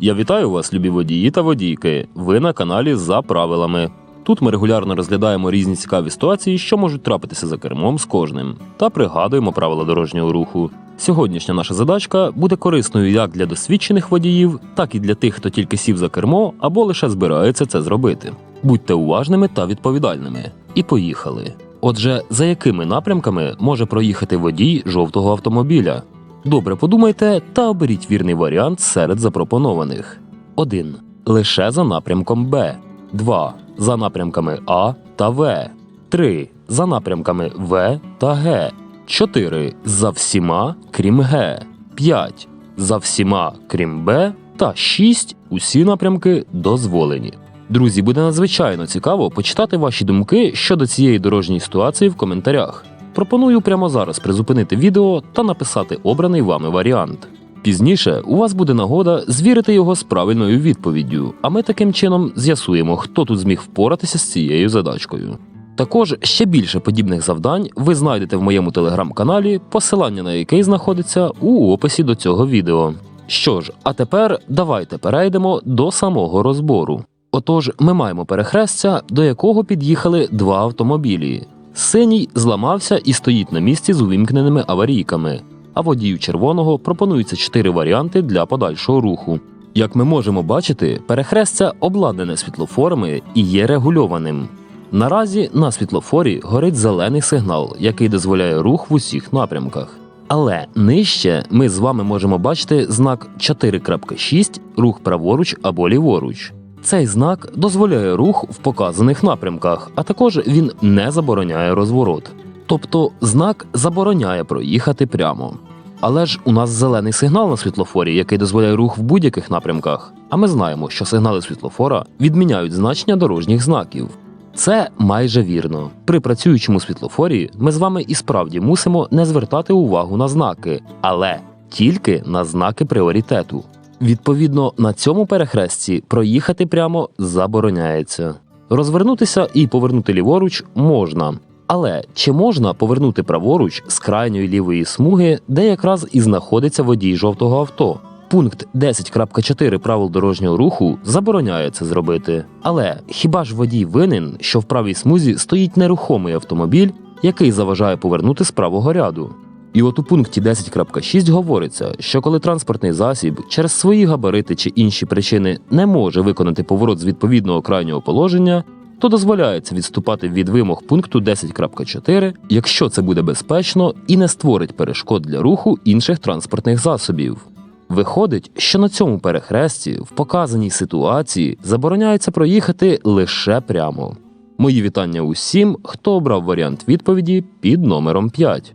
Я вітаю вас, любі водії та водійки. Ви на каналі за правилами. Тут ми регулярно розглядаємо різні цікаві ситуації, що можуть трапитися за кермом з кожним, та пригадуємо правила дорожнього руху. Сьогоднішня наша задачка буде корисною як для досвідчених водіїв, так і для тих, хто тільки сів за кермо або лише збирається це зробити. Будьте уважними та відповідальними. І поїхали. Отже, за якими напрямками може проїхати водій жовтого автомобіля? Добре подумайте та оберіть вірний варіант серед запропонованих. 1. Лише за напрямком Б. 2. За напрямками А та В. 3. За напрямками В та Г. 4. За всіма, крім Г. 5. За всіма, крім Б. Та 6. Усі напрямки дозволені. Друзі, буде надзвичайно цікаво почитати ваші думки щодо цієї дорожньої ситуації в коментарях. Пропоную прямо зараз призупинити відео та написати обраний вами варіант. Пізніше у вас буде нагода звірити його з правильною відповіддю, а ми таким чином з'ясуємо, хто тут зміг впоратися з цією задачкою. Також ще більше подібних завдань ви знайдете в моєму телеграм-каналі, посилання на який знаходиться у описі до цього відео. Що ж, а тепер давайте перейдемо до самого розбору. Отож, ми маємо перехрестя, до якого під'їхали два автомобілі. Синій зламався і стоїть на місці з увімкненими аварійками, а водію червоного пропонуються чотири варіанти для подальшого руху. Як ми можемо бачити, перехрестя обладнане світлофорами і є регульованим. Наразі на світлофорі горить зелений сигнал, який дозволяє рух в усіх напрямках. Але нижче ми з вами можемо бачити знак 4.6 рух праворуч або ліворуч. Цей знак дозволяє рух в показаних напрямках, а також він не забороняє розворот. Тобто знак забороняє проїхати прямо. Але ж у нас зелений сигнал на світлофорі, який дозволяє рух в будь-яких напрямках. А ми знаємо, що сигнали світлофора відміняють значення дорожніх знаків. Це майже вірно. При працюючому світлофорі ми з вами і справді мусимо не звертати увагу на знаки, але тільки на знаки пріоритету. Відповідно, на цьому перехресті проїхати прямо забороняється. Розвернутися і повернути ліворуч можна. Але чи можна повернути праворуч з крайньої лівої смуги, де якраз і знаходиться водій жовтого авто? Пункт 10.4 правил дорожнього руху забороняє це зробити. Але хіба ж водій винен, що в правій смузі стоїть нерухомий автомобіль, який заважає повернути з правого ряду? І от у пункті 10.6 говориться, що коли транспортний засіб через свої габарити чи інші причини не може виконати поворот з відповідного крайнього положення, то дозволяється відступати від вимог пункту 10.4, якщо це буде безпечно і не створить перешкод для руху інших транспортних засобів. Виходить, що на цьому перехресті в показаній ситуації забороняється проїхати лише прямо. Мої вітання усім, хто обрав варіант відповіді під номером 5.